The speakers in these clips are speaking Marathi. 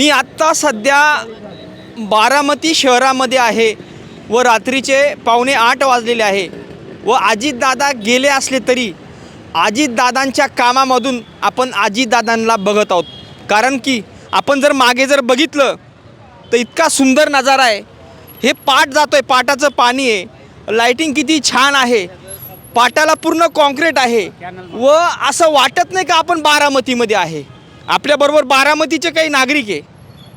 मी आत्ता सध्या बारामती शहरामध्ये आहे व रात्रीचे पावणे आठ वाजलेले आहे व अजितदादा गेले असले तरी अजितदादांच्या कामामधून आपण अजितदादांना बघत आहोत. कारण की आपण जर मागे जर बघितलं तर इतका सुंदर नजारा आहे. हे पाट जातो आहे पाटाचं पाणी आहे. लाईटिंग किती छान आहे. पाटाला पूर्ण कॉन्क्रीट आहे. व असं वाटत नाही का आपण बारामतीमध्ये आहे. आपल्याबरोबर बारामतीचे काही नागरिक आहे.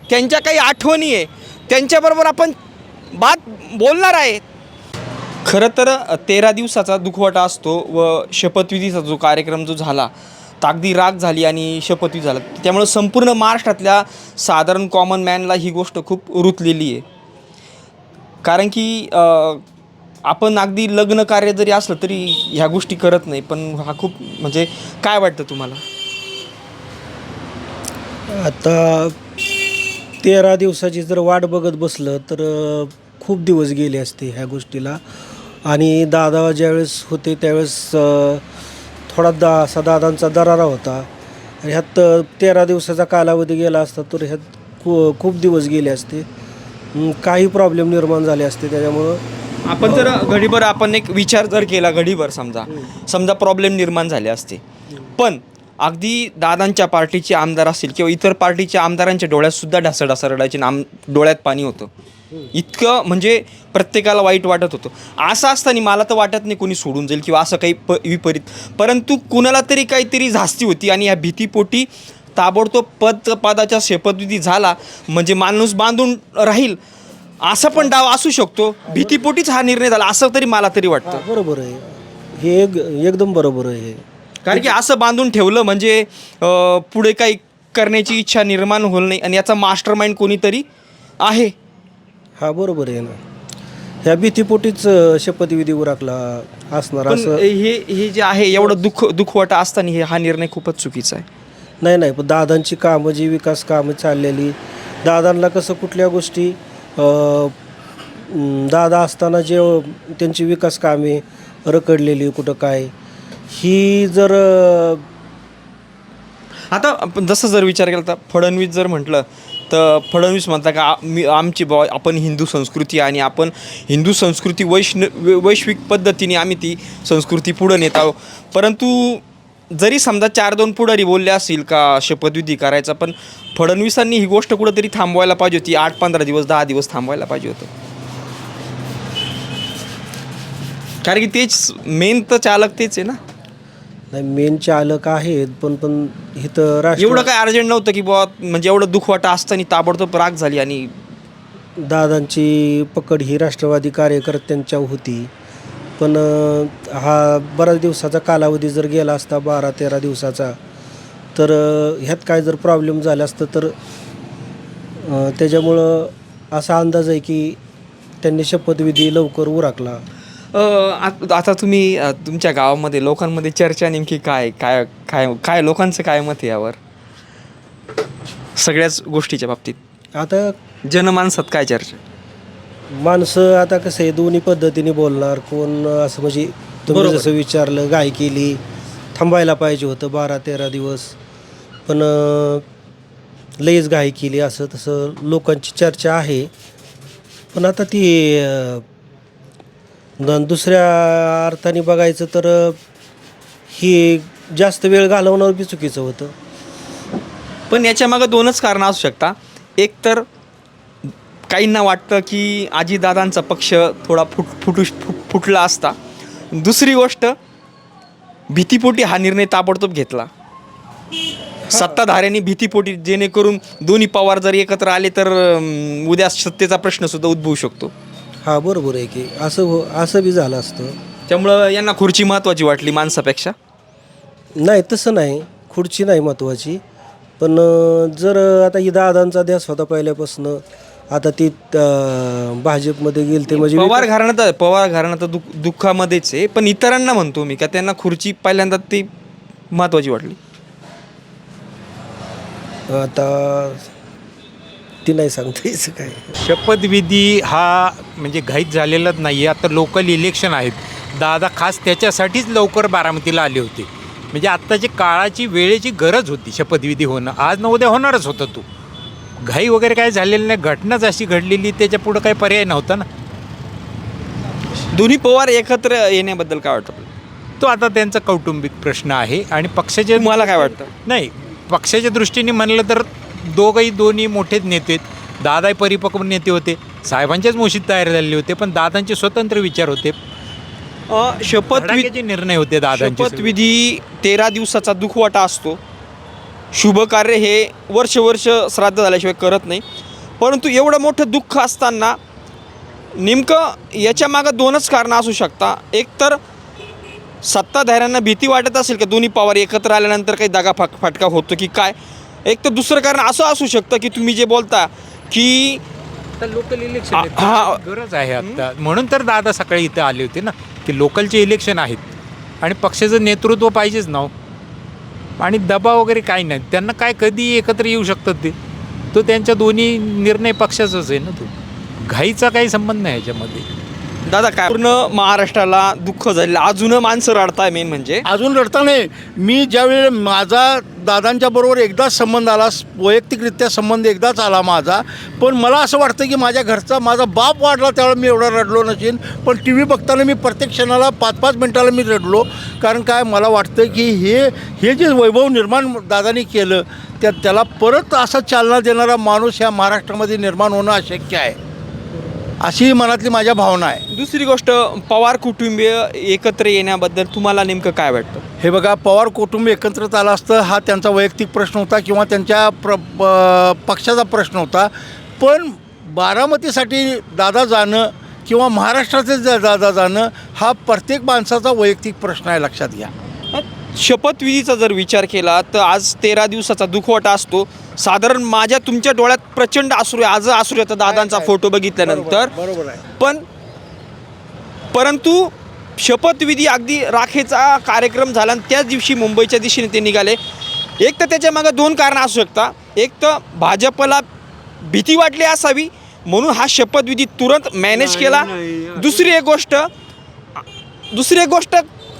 त्यांच्या काही आठवणी आहे. त्यांच्याबरोबर आपण बात बोलणार आहे. खरं तर तेरा दिवसाचा दुखवटा असतो व शपथविधीचा जो कार्यक्रम जो झाला तर अगदी राग झाली आणि शपथविधी झाला. त्यामुळं संपूर्ण महाराष्ट्रातल्या साधारण कॉमन मॅनला ही गोष्ट खूप रुतलेली आहे. कारण की अ, आपण अगदी लग्न कार्य जरी असलं तरी ह्या गोष्टी करत नाही पण हा खूप म्हणजे काय वाटतं तुम्हाला? आता तेरा दिवसाची जर वाट बघत बसलं तर खूप दिवस गेले असते ह्या गोष्टीला. आणि दादा ज्यावेळेस होते त्यावेळेस थोडा दा असा दादांचा दरारा होता. आणि ह्यात तेरा दिवसाचा कालावधी गेला असता तर ह्यात खू खूप दिवस गेले असते. काही प्रॉब्लेम निर्माण झाले असते त्याच्यामुळं. आपण जर घडीभर आपण एक विचार जर केला घडीभर समजा. समजा प्रॉब्लेम निर्माण झाले असते. पण अगदी दादांच्या पार्टीचे आमदार असतील किंवा इतर पार्टीच्या आमदारांच्या डोळ्यात सुद्धा रडायचे आणि आम डोळ्यात पाणी होतं. इतकं म्हणजे प्रत्येकाला वाईट वाटत होतं. असं असताना मला तर वाटत नाही कोणी सोडून जाईल किंवा असं काही प विपरीत. परंतु कुणाला तरी काहीतरी झास्ती होती आणि या भीतीपोटी ताबडतोब पद पदाच्या शपथविधी झाला म्हणजे माणूस बांधून राहील असं पण डाव असू शकतो. भीतीपोटीच हा निर्णय झाला असं तरी मला तरी वाटतं. बरोबर आहे. हे एक एकदम बरोबर आहे हे. कारण की असं बांधून ठेवलं म्हणजे अं, पुढे काही करण्याची इच्छा निर्माण होईल नाही आणि याचा मास्टर माइंड कोणीतरी आहे. हा बरोबर आहे ना. ह्या भीतीपोटीच अ, शपथविधी उरकला असणार पण असं. हे हे जे आहे एवढं दुःख दुःखवाटा असताना हे हा निर्णय खूपच चुकीचा आहे. नाही नाही पण दादांची कामं जी विकास कामं चाललेली दादांना कसं कुठल्या गोष्टी अ, म, दादा असताना जे त्यांची विकास कामे रखडलेली कुठं काय ही जर आता आपण जसं जर विचार केला तर फडणवीस जर म्हटलं तर फडणवीस म्हणता का मी आमची बॉ आपण हिंदू संस्कृती आणि आपण हिंदू संस्कृती वैष्ण वैश्विक पद्धतीने आम्ही ती संस्कृती पुढं नेत आहोत. परंतु जरी समजा चार दोन पुढारी बोलले असतील का शपथविधी करायचा पण फडणवीसांनी ही गोष्ट कुठंतरी थांबवायला पाहिजे होती. आठ पंधरा दिवस दहा दिवस थांबवायला पाहिजे होतं. कारण की तेच मेन तर चालक तेच आहे ना. नाही मेन चालक आहेत पण पण इथं राष्ट्र एवढं काय अर्जंट नव्हतं की बुवा म्हणजे एवढं दुःखवाटा असताना ताबडतोब राग झाली आणि दादांची पकड ही राष्ट्रवादी कार्यकर्त्यांच्या होती. पण अ, हा बऱ्याच दिवसाचा कालावधी जर गेला असता बारा तेरा दिवसाचा तर अ, ह्यात काय जर प्रॉब्लेम झाला असतं तर अ, त्याच्यामुळं असा अंदाज आहे की त्यांनी शपथविधी लवकर उरकला. आत- तुम्ही तुमच्या गावामध्ये लोकांमध्ये चर्चा नेमकी काय काय काय काय लोकांचं काय मत आहे यावर? सगळ्याच गोष्टीच्या बाबतीत. आता जनमानसात काय चर्चा? माणसं आता कसं आहे दोन्ही पद्धतीने बोलणार. कोण असं म्हणजे तुम्ही. जसं विचारलं गाय केली थांबायला पाहिजे होतं बारा तेरा दिवस. पण लईच घाई केली असं तसं लोकांची चर्चा आहे. पण आता ती दुसऱ्या अर्थाने बघायचं तर ही जास्त वेळ घालवणं बी चुकीचं होतं. पण याच्या मागं दोनच कारणं असू शकता. एक तर काहींना वाटतं की आजीदादांचा पक्ष थोडा फुट फुटू फुट फुटला असता. दुसरी गोष्ट भीतीपोटी हा निर्णय ताबडतोब घेतला. सत्ताधाऱ्यांनी भीतीपोटी जेणेकरून दोन्ही पवार जर एकत्र आले तर उद्या सत्तेचा प्रश्नसुद्धा उद्भवू शकतो. हा बरोबर आहे की. असं हो असं बी झालं असतं. त्यामुळं यांना खुर्ची महत्त्वाची वाटली माणसापेक्षा? नाही तसं नाही. खुर्ची नाही महत्त्वाची पण अं, जर आता ही दादांचा ध्यास होता पहिल्यापासून आता ती अं, भाजपमध्ये गेली ते म्हणजे पवार घराणं तर पवार घराणं तर दुःख दुःखामध्येच आहे. पण इतरांना म्हणतो मी का त्यांना खुर्ची पहिल्यांदा ती महत्त्वाची वाटली. आता ती नाही सांगता यायचं काय शपथविधी हा म्हणजे घाईत झालेलाच नाही आहे आता लोकल इलेक्शन आहेत. दादा खास त्याच्यासाठीच लवकर बारामतीला आले होते. म्हणजे आत्ताची काळाची वेळेची गरज होती शपथविधी होणं. आज न उद्या होणारच होतं तू. घाई वगैरे काय झालेलं नाही. घटनाच अशी घडलेली त्याच्या पुढं काही पर्याय नव्हता ना. दोन्ही पवार एकत्र येण्याबद्दल काय वाटतं तो आता त्यांचा कौटुंबिक प्रश्न आहे आणि पक्षाचे तुम्हाला काय वाटतं? नाही. पक्षाच्या दृष्टीने म्हणलं तर दोघंही दोन्ही मोठेच नेते आहेत. दादाही परिपक्व नेते होते. साहेबांच्याच मोशीत तयार झालेले होते पण दादांचे स्वतंत्र विचार होते. धडाक्याचे निर्णय होते दादांचे शपथविधी तेरा दिवसाचा दुखवाटा असतो. शुभ कार्य हे वर्ष वर्ष श्राद्ध झाल्याशिवाय करत नाही. परंतु एवढं मोठं दुःख असताना नेमकं याच्या मागं दोनच कारणं असू शकता. एक तर सत्ताधाऱ्यांना भीती वाटत असेल की दोन्ही पवार एकत्र आल्यानंतर काही दगा फाक फाटका होतो की काय? एक तर दुसरं कारण असं असू शकतं की तुम्ही जे बोलता की लोकल इलेक्शन हा. गरज आहे आता. म्हणून तर दादा सकाळी इथं आले होते ना की लोकलचे इलेक्शन आहेत. आणि पक्षाचं नेतृत्व पाहिजेच ना हो. आणि दबाव वगैरे काही नाही. त्यांना काय कधी एकत्र येऊ शकतात ते? तो त्यांच्या दोन्ही निर्णय पक्षाचाच आहे ना तो. घाईचा काही संबंध नाही याच्यामध्ये. दादा काय? पूर्ण महाराष्ट्राला दुःख झालेलं अजून माणसं रडताय मेन म्हणजे? अजून रडता नाही. मी ज्यावेळी माझा दादांच्या बरोबर एकदाच संबंध आला वैयक्तिकरित्या संबंध एकदाच आला माझा पण मला असं वाटतं की माझ्या घरचा माझा बाप वाढला त्यावेळेला मी एवढा रडलो नसेन पण टी व्ही बघताना मी प्रत्येक क्षणाला पाच पाच मिनटाला मी रडलो. कारण काय मला वाटतं की हे हे जे वैभव निर्माण दादानी केलं त्या त्याला परत असा चालना देणारा माणूस ह्या महाराष्ट्रामध्ये निर्माण होणं अशक्य आहे. अशी मनातली माझ्या भावना आहे. दुसरी गोष्ट पवार कुटुंबीय एकत्र येण्याबद्दल तुम्हाला नेमकं काय वाटतं? हे बघा पवार कुटुंब एकत्रित आलं असतं हा त्यांचा वैयक्तिक प्रश्न होता किंवा त्यांच्या प्र प- पक्षाचा प्रश्न होता. पण बारामतीसाठी दादा जाणं किंवा महाराष्ट्राचे ज- दादा जाणं हा प्रत्येक माणसाचा वैयक्तिक प्रश्न आहे लक्षात घ्या. शपथविधीचा जर विचार केला तर आज तेरा दिवसाचा दुखवटा असतो. साधारण माझ्या तुमच्या डोळ्यात प्रचंड आसरू आहे आज आसरू येतं दादांचा फोटो बघितल्यानंतर. बरोबर आहे. पण परंतु शपथविधी अगदी राखेचा कार्यक्रम झाला आणि त्याच दिवशी मुंबईच्या दिशेने ते निघाले. एक तर त्याच्यामागे दोन कारणं असू शकता. एक तर भाजपला भीती वाटली असावी म्हणून हा शपथविधी तुरंत मॅनेज केला. दुसरी एक गोष्ट दुसरी एक गोष्ट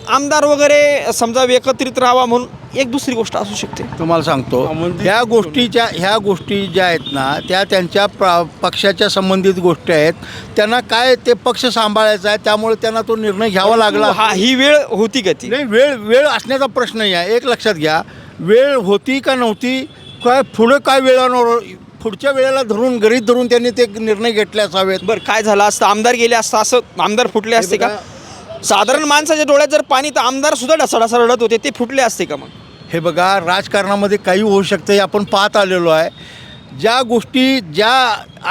आमदार वगैरे समजा एकत्रित राहावा म्हणून एक दुसरी गोष्ट असू शकते. तुम्हाला सांगतो ह्या गोष्टीच्या ह्या गोष्टी ज्या आहेत ना त्या त्यांच्या प्र पक्षाच्या संबंधित गोष्टी आहेत. त्यांना काय ते पक्ष सांभाळायचा आहे त्यामुळे त्यांना तो निर्णय घ्यावा लागला. हा ही वेळ होती का ती? नाही वेळ वेळ असण्याचा प्रश्न नाही आहे. एक लक्षात घ्या वेळ होती का नव्हती काय पुढं काय वेळानं पुढच्या वेळेला धरून गरीत धरून त्यांनी ते निर्णय घेतले असावेत. बरं काय झालं असतं? आमदार गेले असतं असं आमदार फुटले असते का? साधारण माणसाच्या डोळ्यात जर पाणी तर आमदार सुद्धा ढसाढसा रडत होते. ते फुटले असते का मग? हे बघा राजकारणामध्ये काही होऊ शकतं हे आपण पाहत आलेलो आहे. ज्या गोष्टी ज्या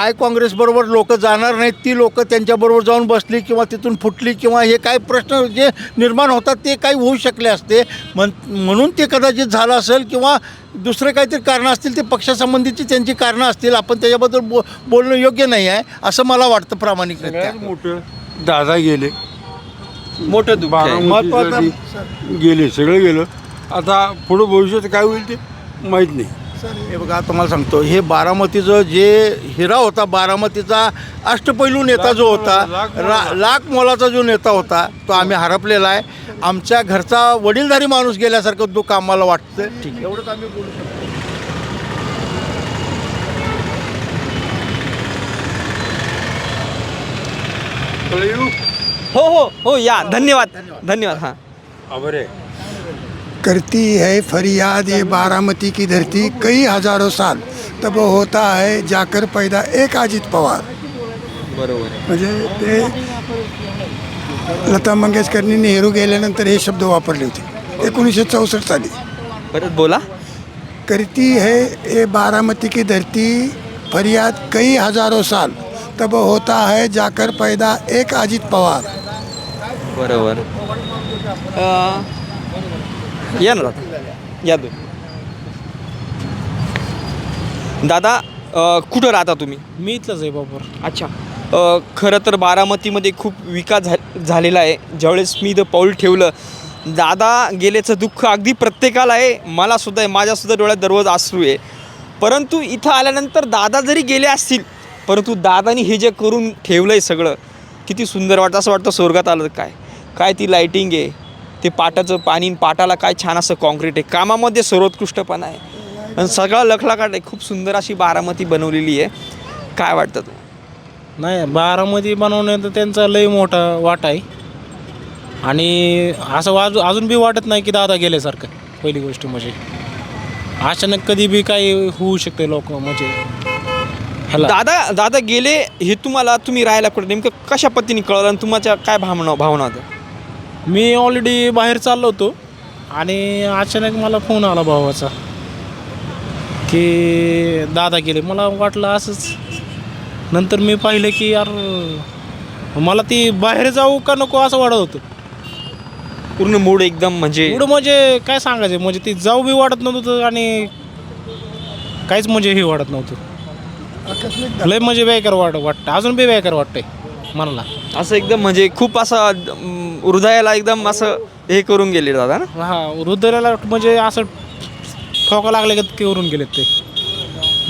आय काँग्रेसबरोबर लोक जाणार नाहीत ती लोक त्यांच्याबरोबर जाऊन बसली किंवा तिथून फुटली किंवा हे काही प्रश्न जे निर्माण होतात ते काही होऊ शकले असते. म्हण म्हणून ते कदाचित झालं असेल किंवा दुसरे काहीतरी कारणं असतील ते पक्षासंबंधीची त्यांची कारणं असतील आपण त्याच्याबद्दल बो बोलणं योग्य नाही आहे असं मला वाटतं प्रामाणिकरित्या. सगळ्यात मोठं दादा गेले. मोठं दुःख आहे. बारामतीसाठी गेले सगळे गेलं. आता पुढं भविष्यात काय होईल ते माहीत नाही. हे बघा तुम्हाला सांगतो हे बारामतीचं जे हिरा होता बारामतीचा अष्टपैलू नेता जो होता रा लाख मोलाचा जो नेता होता तो आम्ही हरपलेला आहे. आमच्या घरचा वडीलधारी माणूस गेल्यासारखं दुःख आम्हाला वाटतं एवढंच आम्ही बोलू शकतो. हो हो हो या. धन्यवाद. धन्यवाद हां. अबरे. करती है फरियाद ये बारामती की धरती कई हजारों साल तब होता है जाकर पैदा एक अजित पवार। बरोबर म्हणजे ते लता मंगेशकरनी नेहरू गेल्यानंतर हे शब्द वापरले होते. एकोणीसशे चौसष्ट साली. परत बोला. करती है ये बारामती की धरती फरियाद कई हजारों साल तब होता है जाकर पैदा एक अजित पवार। बरोबर. या ना दादा. या दो दादा अं, कुठं राहता तुम्ही? मी इथलंच आहे बाबर अच्छा. अ, खरं तर बारामतीमध्ये खूप विकास झा झालेला आहे. ज्यावेळेस मी इथं पाऊल ठेवलं दादा गेल्याचं दुःख अगदी प्रत्येकाला आहे. मला सुद्धा आहे माझ्यासुद्धा डोळ्यात दररोज आसरू आहे. परंतु इथं आल्यानंतर दादा जरी गेले असतील परंतु दादानी हे जे करून ठेवलं आहे सगळं किती सुंदर वाटतं असं वाटतं स्वर्गात आलं काय? काय ती लाईटिंग आहे? ते पाटाचं पाणी आणि पाटाला काय छान असं कॉन्क्रीट आहे. कामामध्ये सर्वोत्कृष्टपणा आहे. पण सगळं लखलखाट आहे. खूप सुंदर अशी बारामती बनवलेली आहे. काय वाटतं तू नाही बारामती बनवण्यात त्यांचा लय मोठा वाटा आहे. आणि असं वाज अजून बी वाटत नाही की दादा गेल्यासारखं पहिली गोष्ट म्हणजे. अचानक कधी बी काही होऊ शकते लोक म्हणजे. ह्याला. दादा दादा गेले हे तुम्हाला तुम्ही राहायला कुठे? नेमकं कशा पद्धतीने कळलं? आणि तुमच्या काय भावना भावना होत्या? मी ऑलरेडी बाहेर चाललो होतो आणि अचानक मला फोन आला भावाचा की दादा गेले. मला वाटलं असंच. नंतर मी पाहिलं की यार मला ती बाहेर जाऊ का नको असं वाटत होतं. पूर्ण मूड एकदम म्हणजे एवढं म्हणजे काय सांगायचं? म्हणजे ती जाऊ बी वाटत नव्हतं आणि काहीच म्हणजे हे वाटत नव्हतं. लय म्हणजे बेकार वाट वाटतं अजून बी बेकार वाटतंय मनाला. असं एकदम म्हणजे खूप असं अं, हृदयाला एकदम असं हे करून गेले दादा ना? हा हृदयाला म्हणजे असं ठोका लागले का करून गेलेत ते.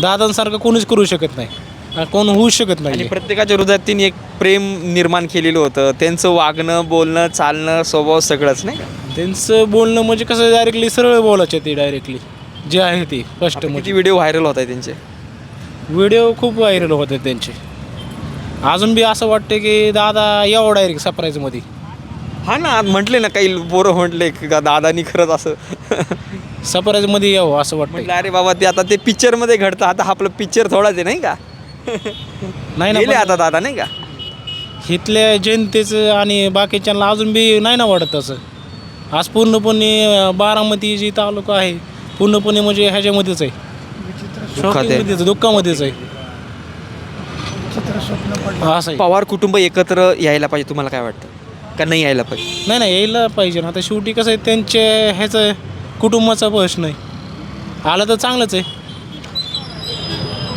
दादांसारखं कोणीच करू शकत नाही. आणि कोण होऊ शकत आणि नाही प्रत्येकाच्या हृदयात त्यांनी एक प्रेम निर्माण केलेलं होतं. त्यांचं वागणं बोलणं चालणं स्वभाव सगळंच नाही का? त्यांचं बोलणं म्हणजे कसं डायरेक्टली सरळ बोलायचे ते डायरेक्टली जे आहे ते स्पष्ट किती म्हणजे. व्हिडिओ व्हायरल होत आहे त्यांचे? व्हिडिओ खूप व्हायरल होते त्यांचे. अजून बी असं वाटतं की दादा यावं डायरेक्ट सरप्राईजमध्ये हा ना म्हटले ना काही पोरं म्हटले की का दादानी खरंच असं. सरप्राईजमध्ये यावं असं वाटतं म्हटलं अरे बाबा ते आता ते पिक्चरमध्ये घडतं. आता आपलं पिक्चर थोडाच आहे नाही का? नाही गेले ना आता दादा नाही का? इथल्या जनतेचं आणि बाकीच्यांना अजून बी नाही ना वाटत तसं आज पूर्णपणे बारामती जी तालुका आहे पूर्णपणे म्हणजे ह्याच्यामध्येच आहे. दुःखात आहे. शॉकिंगमध्येच दुःखामध्येच आहे. असं आहे. पवार कुटुंब एकत्र यायला पाहिजे तुम्हाला काय वाटतं? का नाही यायला पाहिजे? नाही नाही यायला पाहिजे ना. आता शेवटी कसं आहे त्यांच्या ह्याचं कुटुंबाचा प्रश्न आहे. आलं तर चांगलंच आहे.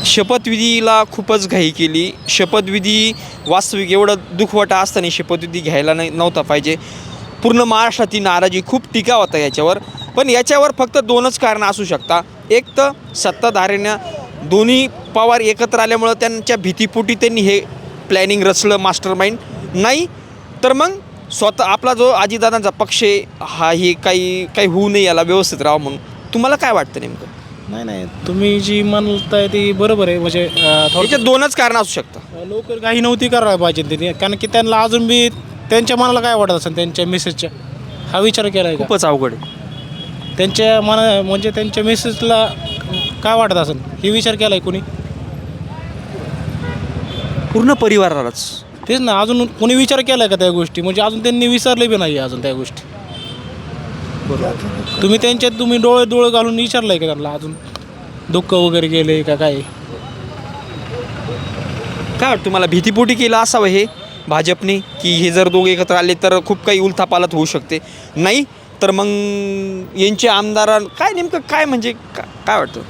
शपथविधीला खूपच घाई केली. शपथविधी वास्तविक एवढं दुखवटा असताना शपथविधी घ्यायला नाही नव्हता पाहिजे. पूर्ण महाराष्ट्रातील नाराजी खूप टीका होता याच्यावर. पण याच्यावर फक्त दोनच कारणं असू शकता. एक तर सत्ताधाऱ्यांना दोन्ही पवार एकत्र आल्यामुळं त्यांच्या भीतीपोटी त्यांनी हे प्लॅनिंग रचलं मास्टर माइंड नाही तर मग स्वतः आपला जो आजीदादांचा पक्ष आहे हा ही काही काही होऊ नये याला व्यवस्थित राहावं म्हणून. तुम्हाला काय वाटतं नेमकं? नाही नाही. तुम्ही जी म्हणताय ती बरोबर आहे. म्हणजे अं, थोडं याच्यात दोनच कारणं असू शकतात. लवकर काही नव्हती करायला पाहिजे त्यांनी कारण की त्यांना अजून बी त्यांच्या मनाला काय वाटत असेल त्यांच्या मिसेसच्या हा विचार केला आहे का? खूपच अवघड आहे. त्यांच्या मना म्हणजे त्यांच्या मिसेसला काय वाटत असेल? हे विचार केला आहे कोणी? पूर्ण परिवारालाच. तेच ना अजून कोणी विचार केला आहे का त्या गोष्टी? म्हणजे अजून त्यांनी विचारले बी नाही अजून त्या गोष्टी. तुम्ही त्यांच्यात तुम्ही डोळे डोळे घालून विचारलं आहे का त्यांना अजून? दुःख वगैरे गेले का काय? काय वाटतं तुम्हाला भीतीपोटी केलं असावं हे भाजपने? की हे जर दोघे एकत्र आले तर खूप काही उलथापालत होऊ शकते. नाही तर मग यांचे आमदार काय नेमकं काय म्हणजे का- काय वाटतं?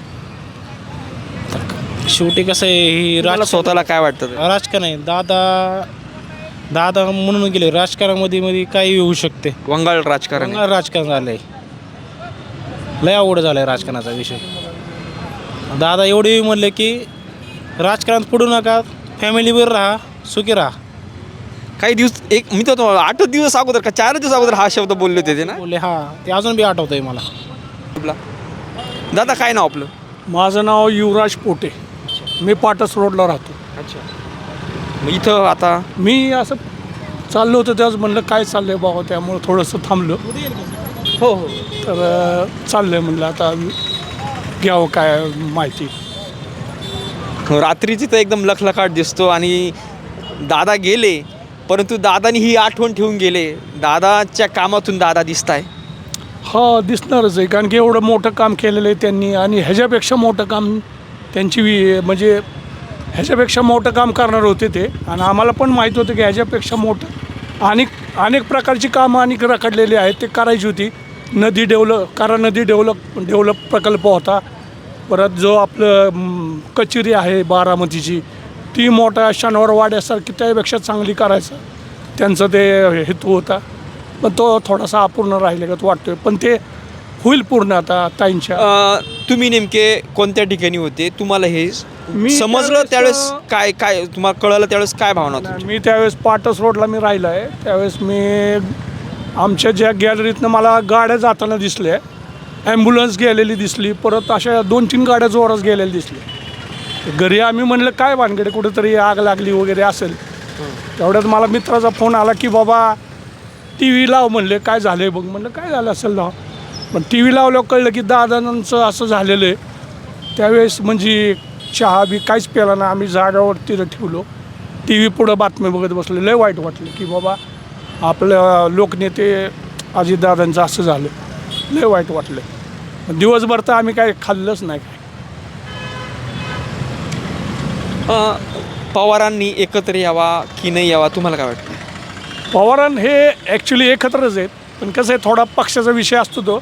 शेवटी कसं आहे ही तुम्हाला राज स्वतःला काय वाटतं ते? राजकारण आहे. दादा दादा म्हणून गेले राजकारणामध्ये मध्ये काही होऊ शकते. वंगाळ राजकारण आहे. चांगलं राजकारण झालंय. लय आवड झालाय राजकारणाचा विषय. दादा एवढे म्हणले की राजकारणात पडू नका फॅमिलीवर राहा सुखी राहा. काही दिवस एक मी तर तुम्हाला आठ दिवस अगोदर का चार दिवस अगोदर हा शब्द बोलले होते ते ना? बोलले हा ते अजून बी आठवतंय मला. आपला. दादा काय नाव आपलं? माझं नाव युवराज पोटे. मी पाटस रोडला राहतो. अच्छा. मग इथं आता? मी असं चाललो होतो त्याच म्हणलं काय चाललं आहे बाबा? त्यामुळं थोडंसं थांबलो. हो हो. तर अं, चाललं आहे म्हणलं आता घ्यावं काय माहिती. रात्रीची तर एकदम लखलखाट दिसतो आणि दादा गेले परंतु दादानी ही आठवण ठेवून गेले. दादाच्या कामातून दादा दिसत आहे हा दिसणारच आहे. कारण की एवढं मोठं काम केलेलं आहे त्यांनी आणि ह्याच्यापेक्षा मोठं काम त्यांची वि म्हणजे ह्याच्यापेक्षा मोठं काम करणार होते ते. आणि आम्हाला पण माहीत होतं की ह्याच्यापेक्षा मोठं अनेक अनेक प्रकारची कामं अनेक रखडलेली आहेत. ते करायची होती. नदी डेव्हलप कारण नदी डेव्हलप डेव्हलप प्रकल्प होता. परत जो आपलं कचेरी आहे बारामतीची ती मोठ्या शनिवार वाड्यासारखी त्यापेक्षा चांगली करायचं. त्यांचं ते हेतू होता. पण तो थोडासा अपूर्ण राहिलेला वाटतोय. पण ते होईल पूर्ण आता ताईंच्या. अ, तुम्ही नेमके कोणत्या ठिकाणी होते? तुम्हाला हे मी समजलं त्यावेळेस, काय काय तुम्हाला कळलं त्यावेळेस काय भावना होती मी त्यावेळेस पाटस रोडला मी राहिलो आहे त्यावेळेस मी आमच्या ज्या गॅलरीतनं मला गाड्या जाताना दिसल्या ॲम्ब्युलन्स गेलेली दिसली परत अशा दोन तीन गाड्या जोरात गेलेल्या दिसल्या. घरी आम्ही म्हणलं काय भानगडे कुठेतरी आग लागली वगैरे असेल. तेवढ्यात मला मित्राचा फोन आला की बाबा टी व्ही लाव म्हणले. काय झालं आहे बघ? म्हणलं काय झालं असेल लाव. पण टी व्ही लावल्यावर कळलं की दादांचं असं झालेलं आहे. त्यावेळेस म्हणजे चहा बी काहीच प्याला ना आम्ही जागावर तिथं ठेवलो. टी व्ही पुढं बातम्या बघत बसलो. लय वाईट वाटलं की बाबा आपल्या लोकनेते अजितदादांचं असं झालं. लय वाईट वाटलं. दिवसभर तर आम्ही काय खाल्लंच नाही काय. पवारांनी एकत्र यावा की नाही यावा तुम्हाला काय वाटतं? पवारां हे ॲक्च्युली एकत्रच आहेत. पण कसं आहे थोडा पक्षाचा विषय असतो तो.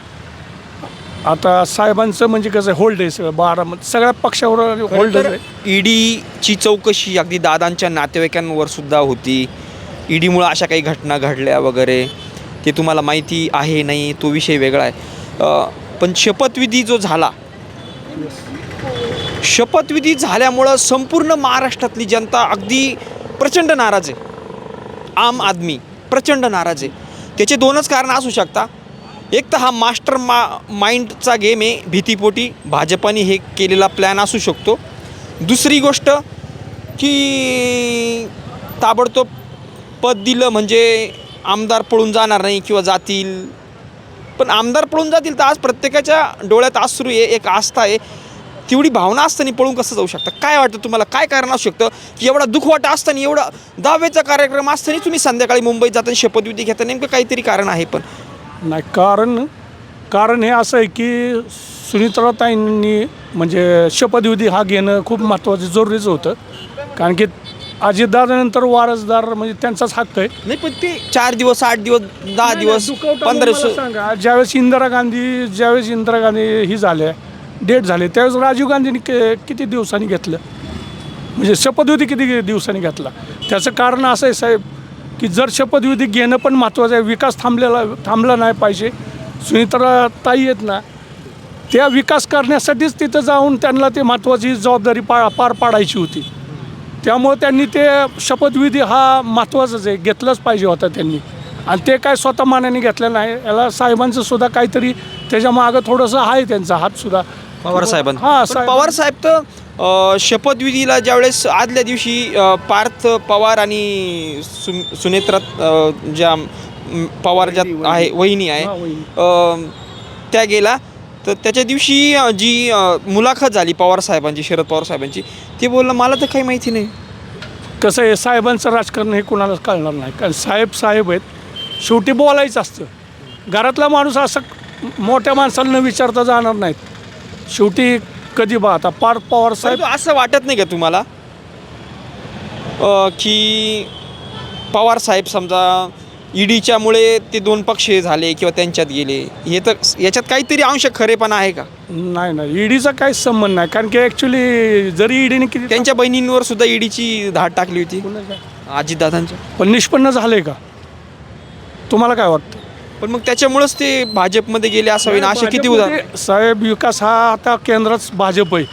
आता साहेबांचं म्हणजे कसं होल्ड आहे सगळं बारामती सगळ्या पक्षावर होल्डच आहे. ईडीची चौकशी अगदी दादांच्या नातेवाईकांवर सुद्धा होती. ईडीमुळं अशा काही घटना घडल्या वगैरे ते तुम्हाला माहिती आहे नाही तो विषय वेगळा आहे. अ, पण शपथविधी जो झाला शपथविधी झाल्यामुळं संपूर्ण महाराष्ट्रातली जनता अगदी प्रचंड नाराज आहे. आम आदमी प्रचंड नाराज आहे. त्याचे दोनच कारणं असू शकता. एक तर हा मास्टर मा माइंडचा गेम आहे भीतीपोटी. भाजपाने हे केलेला प्लॅन असू शकतो. दुसरी गोष्ट की ताबडतोब पद दिलं म्हणजे आमदार पळून जाणार नाही किंवा जातील. पण आमदार पळून जातील तर आज प्रत्येकाच्या डोळ्यात आसरू आहे एक आस्था आहे. तेवढी भावना असताना पळून कसं जाऊ शकतं? काय वाटतं तुम्हाला? काय कारण असू शकतं? की एवढा दुखवाटा असताना एवढा दहावेचा कार्यक्रम असताना तुम्ही संध्याकाळी मुंबईत जाताना शपथविधी घेता नेमकं काहीतरी कारण आहे पण. नाही कारण कारण हे असं आहे की सुनीत्राताईंनी म्हणजे शपथविधी हा घेणं खूप महत्त्वाचं जरुरीचं होतं. कारण की अजितदादानंतर वारसदार म्हणजे त्यांचाच हक्क आहे. नाही पण ते चार दिवस आठ दिवस दहा दिवस पंधरा दिवस. सांगा ज्यावेळेस इंदिरा गांधी ज्यावेळेस इंदिरा गांधी ही झाले डेट झाले त्यावेळेस राजीव गांधींनी के किती दिवसांनी घेतलं? म्हणजे शपथविधी किती दिवसांनी घेतला? त्याचं कारण असं आहे साहेब की जर शपथविधी घेणं पण महत्त्वाचं आहे. विकास थांबलेला थांबला नाही पाहिजे. सुनीत्रा ताई आहेत ना. त्या विकास करण्यासाठीच तिथं जाऊन त्यांना ते महत्त्वाची जबाबदारी पा पार पाडायची होती. त्यामुळे त्यांनी ते शपथविधी हा महत्त्वाचाच आहे. घेतलंच पाहिजे होता त्यांनी. आणि ते काय स्वतः मानाने घेतलं नाही. याला साहेबांचं सुद्धा काहीतरी त्याच्या मागं थोडंसं आहे त्यांचा हात सुद्धा. पवार साहेबांना हां पवार साहेब तर शपथविधीला ज्यावेळेस आदल्या दिवशी पार्थ पवार आणि सु सुनेत्रा ज्या पवार ज्या आहे वहिनी आहे त्या गेला. तर त्याच्या दिवशी जी मुलाखत झाली पवार साहेबांची शरद पवार साहेबांची ते बोललं मला तर काही माहिती नाही. कसं आहे साहेबांचं राजकारण हे कोणालाच कळणार नाही. कारण साहेब साहेब आहेत. शेवटी बोलायचं असतं. घरातला माणूस असं मोठ्या माणसाला न विचारता जाणार नाहीत. शेवटी कधी बा आता पार पवार साहेब परंतु असं वाटत नाही का तुम्हाला? अ, की पवार साहेब समजा ईडीच्यामुळे ते दोन पक्ष झाले किंवा त्यांच्यात गेले हे तर याच्यात काहीतरी अंश खरेपणा आहे का? नाही नाही. ईडीचा काहीच संबंध नाही. कारण की ॲक्च्युली जरी ईडीने किती त्यांच्या बहिणींवर सुद्धा ईडीची धाड टाकली होती. अजितदादांच्या पण निष्पन्न झाले का? तुम्हाला काय वाटतं? पण मग त्याच्यामुळेच ते भाजपमध्ये गेले असावे. ना असे किती उदाहरण? भाजपमध्ये साहेब विकास हा आता केंद्रात भाजप आहे.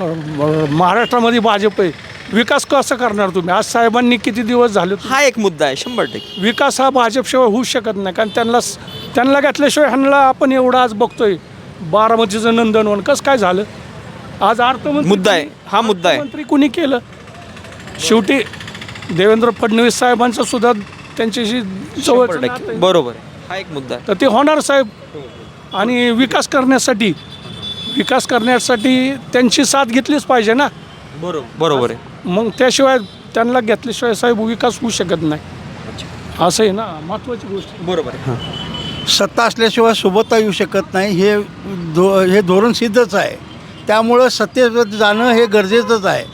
अं, महाराष्ट्रामध्ये भाजप आहे. विकास कसं करणार तुम्ही? आज साहेबांनी किती दिवस झाले हा एक मुद्दा आहे शंभर टक्के. विकास हा भाजपशिवाय होऊ शकत नाही. कारण त्यांना त्यांना घातल्याशिवाय ह्यांना आपण एवढं आज बघतोय. बारामतीचं नंदनवन. कसं काय झालं? आज अर्थमंत्री मुद्दा आहे. हा मुद्दा आहे. मंत्री कुणी केलं? शेवटी देवेंद्र फडणवीस साहेबांचं सुद्धा त्यांच्याशी शंभर टक्के. आहे. बरोबर. आहे. हा एक मुद्दा आहे. तर ते होणार साहेब. आणि विकास करण्यासाठी विकास करण्यासाठी त्यांची साथ घेतलीच पाहिजे ना. बरोबर बरोबर आहे. मग त्याशिवाय त्यांना घेतल्याशिवाय साहेब विकास होऊ शकत नाही. असं आहे ना महत्त्वाची गोष्ट बरोबर आहे. सत्ता असल्याशिवाय सोबतता येऊ शकत नाही हे धो हे धोरण सिद्धच आहे. त्यामुळं सत्तेत जाणं हे गरजेचंच आहे.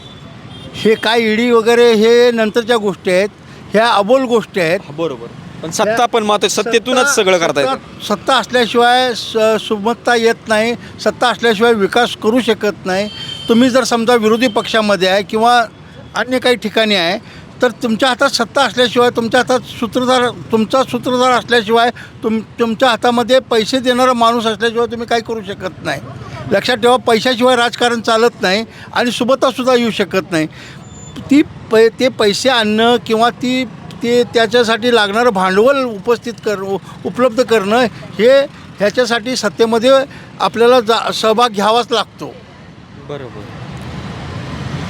हे काय ईडी वगैरे हे नंतरच्या गोष्टी आहेत ह्या अबोल गोष्टी आहेत. बरोबर. पण सत्ता पण महत्त्व सत्तेतूनच सत्ता- सगळं करता येतं. सत्ता- सत्ता असल्याशिवाय स- येत नाही. सत्ता असल्याशिवाय विकास करू शकत नाही. तुम्ही जर समजा विरोधी पक्षामध्ये आहे किंवा अन्य काही ठिकाणी आहे तर तुमच्या हातात सत्ता असल्याशिवाय तुमच्या हातात सूत्रधार तुमचा सूत्रधार असल्याशिवाय तुम तुमच्या हातामध्ये पैसे देणारा माणूस असल्याशिवाय तुम्ही काही करू शकत नाही. लक्षात ठेवा पैशाशिवाय राजकारण चालत नाही आणि सुबत्तासुद्धा येऊ शकत नाही. ती पै ते पैसे आणणं किंवा ती ते त्याच्यासाठी लागणारं भांडवल उपस्थित कर उपलब्ध करणं हे ह्याच्यासाठी सत्तेमध्ये आपल्याला जा सहभाग घ्यावाच लागतो. बरोबर.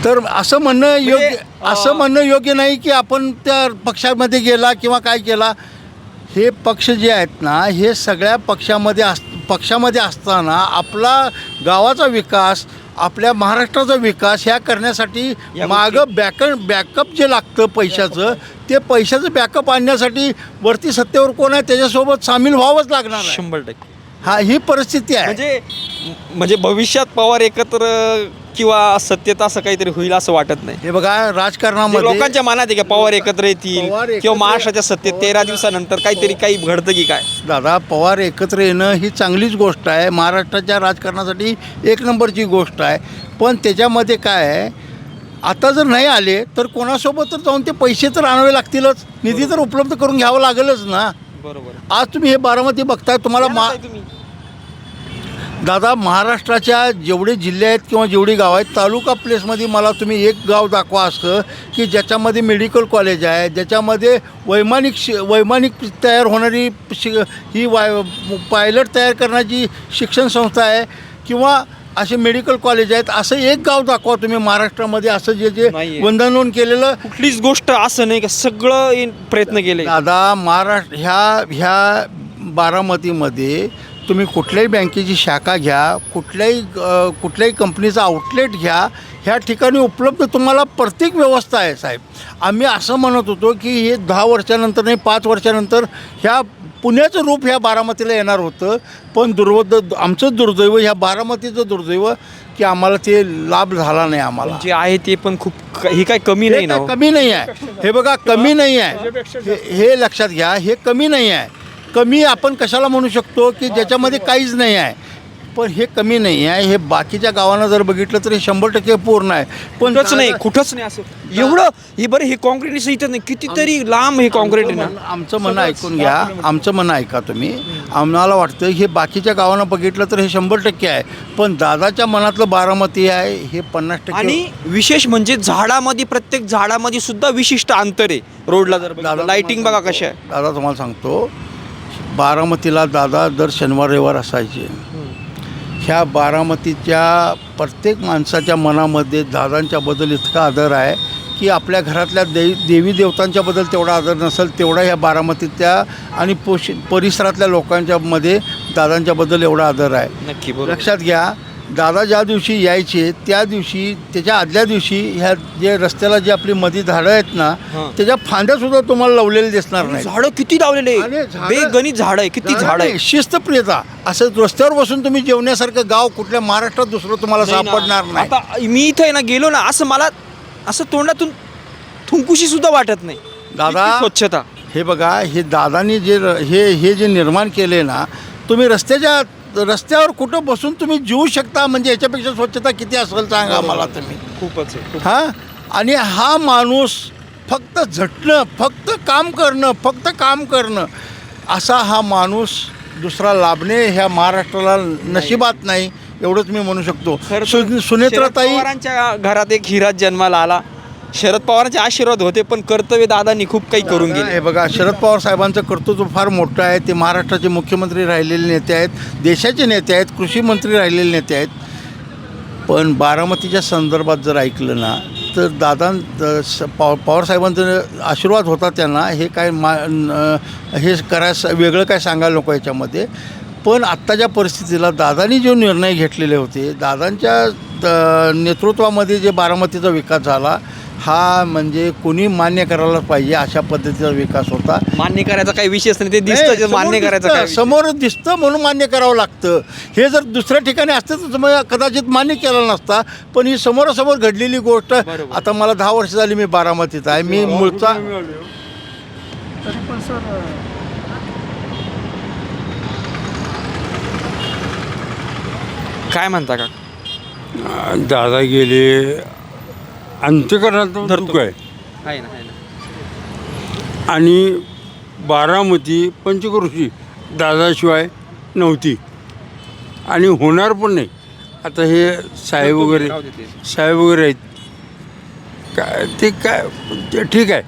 तर असं म्हणणं योग्य अं, असं म्हणणं योग्य नाही की आपण त्या पक्षामध्ये गेला किंवा काय केला. हे पक्ष जे आहेत ना हे सगळ्या पक्षामध्ये अस पक्षामध्ये असताना आपला गावाचा विकास आपल्या महाराष्ट्राचा विकास ह्या करण्यासाठी मागं बॅकअप बॅकअप जे लागतं पैशाचं ते पैशाचं बॅकअप आणण्यासाठी वरती सत्तेवर कोण आहे त्याच्यासोबत सामील व्हावंच लागणार. शंभर टक्के. हा ही परिस्थिती आहे. म्हणजे म्हणजे भविष्यात पवार एकत्र किंवा सत्यता असं काहीतरी होईल असं वाटत नाही. हे बघा राजकारणामध्ये लोकांच्या मनात आहे का पवार एकत्र येतील पवार एकत्र- किंवा महाराष्ट्राच्या सत्तेत तेरा दिवसानंतर काहीतरी काही घडतं की काय? दादा पवार एकत्र येणं ही चांगलीच गोष्ट आहे. महाराष्ट्राच्या राजकारणासाठी एक नंबरची गोष्ट आहे. पण त्याच्यामध्ये काय आहे आता जर नाही आले तर कोणासोबत तर जाऊन ते पैसे तर आणावे लागतीलच. निधी तर उपलब्ध करून घ्यावं लागेलच ना. बरोबर. आज तुम्ही हे बारामती बघताय तुम्हाला मा दादा महाराष्ट्राच्या जेवढे जिल्हे आहेत किंवा जेवढी गावं आहेत तालुका प्लेसमध्ये मला तुम्ही एक गाव दाखवा असं की ज्याच्यामध्ये मेडिकल कॉलेज आहे ज्याच्यामध्ये वैमानिक शि वैमानिक तयार होणारी शि ही वाय पायलट तयार करण्याची शिक्षण संस्था आहे किंवा असे मेडिकल कॉलेज आहेत असं एक गाव दाखवा तुम्ही महाराष्ट्रामध्ये असं जे जे. वंदनोन केलेलं कुठलीच गोष्ट असं नाही का सगळं प्रयत्न केले दादा महाराष्ट्र ह्या ह्या बारामतीमध्ये तुम्ही कुठल्याही बँकेची शाखा घ्या कुठल्याही कुठल्याही कंपनीचा आउटलेट घ्या ह्या ठिकाणी उपलब्ध तुम्हाला प्रत्येक व्यवस्था आहे साहेब. आम्ही असं म्हणत होतो की हे दहा वर्षानंतर नाही पाच वर्षानंतर ह्या पुण्याचं रूप ह्या बारामतीला येणार होतं. पण दुर्वद आमचं दुर्दैव ह्या बारामतीचं दुर्दैव की आम्हाला ते लाभ झाला नाही आम्हाला. जे आहे ते पण खूप हे काय कमी नाही ना हो. कमी नाही आहे. हे बघा कमी नाही आहे. हे- हे लक्षात घ्या हे कमी नाही आहे. कमी आपण कशाला म्हणू शकतो की ज्याच्यामध्ये काहीच नाही आहे. पण हे कमी नाही आहे. हे बाकीच्या गावांना जर बघितलं तर हे शंभर टक्के पूर्ण आहे. पण कुठंच नाही कुठंच नाही असं. एवढं हे बरं हे कॉन्क्रीट इथं नाही. कितीतरी लांब हे कॉन्क्रीट आहे ना. आमचं म्हणणं- ऐकून घ्या. आमचं म्हणणं ऐका तुम्ही. आम्हाला वाटतं हे बाकीच्या गावांना बघितलं तर हे शंभर टक्के आहे. पण दादाच्या मनातलं बारामती आहे हे पन्नास टक्के आणि विशेष म्हणजे झाडामध्ये प्रत्येक झाडामध्ये सुद्धा विशिष्ट अंतर आहे. रोडला जर दादा लाइटिंग बघा कशा आहे. दादा तुम्हाला सांगतो. बारामतीला दादा दर शनिवार रविवार असायचे. ह्या बारामतीच्या प्रत्येक माणसाच्या मनामध्ये दादांच्याबद्दल इतका आदर आहे की आपल्या घरातल्या देवी देवी देवतांच्याबद्दल तेवढा आदर नसेल तेवढा ह्या बारामतीच्या आणि पोष परिसरातल्या लोकांच्यामध्ये दादांच्याबद्दल एवढा आदर आहे. नक्की लक्षात घ्या दादा ज्या दिवशी यायचे त्या दिवशी त्याच्या आदल्या दिवशी ह्या जे रस्त्याला जी आपली मधी झाडं आहेत ना. त्याच्या फांद्या सुद्धा तुम्हाला लावलेले दिसणार नाही झाडं किती लावलेले? बेगणित झाड आहे किती झाड आहे? शिस्तप्रियता. असं रस्त्यावर बसून तुम्ही जेवण्यासारखं गाव कुठल्या महाराष्ट्रात दुसरं तुम्हाला सापडणार नाही. मी इथं ना गेलो ना असं मला असं तोंडातून थुंकुशी सुद्धा वाटत नाही. दादा स्वच्छता. हे बघा हे दादानी जे हे हे जे निर्माण केले ना तुम्ही रस्त्याच्या रस्त्यावर कुठं बसून तुम्ही जेवू शकता म्हणजे याच्यापेक्षा स्वच्छता किती असेल सांगा मला तुम्ही. खूपच आहे खूप. हां? आणि हा माणूस फक्त झटणं फक्त काम करणं फक्त काम करणं असा हा माणूस दुसरा लाभणे ह्या महाराष्ट्राला नशिबात नाही एवढंच मी म्हणू शकतो. खरं तर सु शरद सुनेत्राताई पवारांच्या घरात एक हिराज जन्माला आला. शरद पवारांचे आशीर्वाद होते पण कर्तव्य दादांनी खूप काही करून गेले. हे बघा शरद पवार साहेबांचं कर्तृत्व फार मोठं आहे. ते महाराष्ट्राचे मुख्यमंत्री राहिलेले नेते आहेत देशाचे नेते आहेत कृषी मंत्री राहिलेले नेते आहेत. पण बारामतीच्या संदर्भात जर ऐकलं ना तर दादा पवार साहेबांचं आशीर्वाद होता त्यांना हे काय मा न- हे करायचं वेगळं काय सांगायला नको याच्यामध्ये. पण आत्ताच्या परिस्थितीला दादानी जो निर्णय घेतलेले होते दादांच्या नेतृत्वामध्ये जे बारामतीचा विकास झाला हा म्हणजे कोणी मान्य करायला पाहिजे अशा पद्धतीचा विकास होता. मान्य करायचा काही विषयच नाही ते दिसतं समोर मान्य करायचं दिसतं, काय विषय? समोर दिसतं म्हणून मान्य करावं लागतं. हे जर दुसऱ्या ठिकाणी असतं तर मग कदाचित मान्य केला नसता पण ही समोरासमोर घडलेली गोष्ट बरोबर. आता मला दहा वर्ष झाली मी बारामतीत आहे. मी मूळचा काय म्हणता का? दादा गेले अंत्यकरणाचं धरतो. आहे. आहे ना आहे ना. आणि बारामती पंचक्रोशी दादाशिवाय नव्हती. आणि होणार पण नाही. आता हे साहेब वगैरे राहू दे ते. साहेब वगैरे आहेत. काय ते काय ते ठीक आहे.